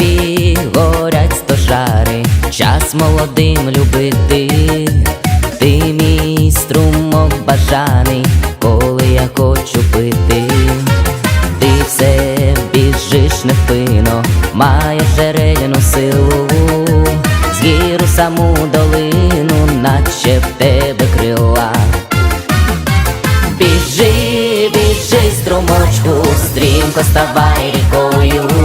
небі горять стожари, час молодим любити, ти мій струмок бажаний, коли я хочу пити, ти все біжиш невпино, маєш жерельну силу, звіру саму долину, наче в тебе крила. Біжи, біжи, струмочку, стрімко ставай рікою.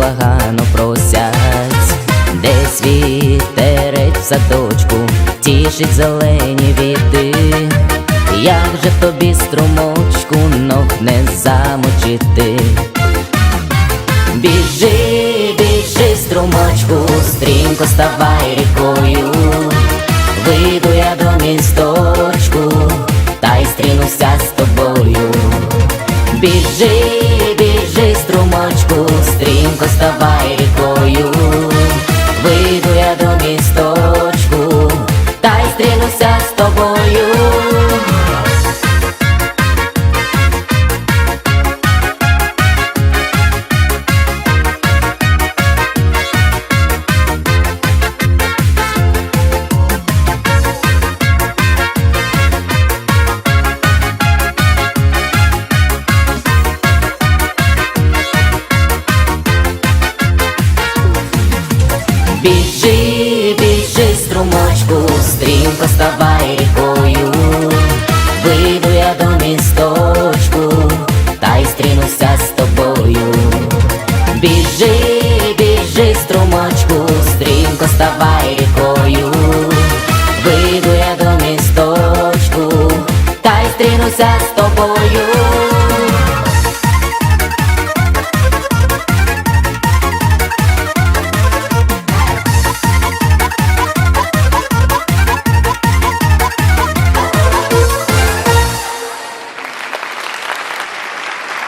Пити просять, десь вітерець в садочку тішить зелені віти. Як же тобі струмочку ног не замочити? Біжи, біжи, струмочку, стрімко ставай рікою, Біжи, біжи, струмочку, стрімко ставай рікою, вийду я до місточку, та й стрінуся з тобою. Біжи, біжи, струмочку, стрімко ставай рікою, вийду я до місточку, та й стрінуся з тобою.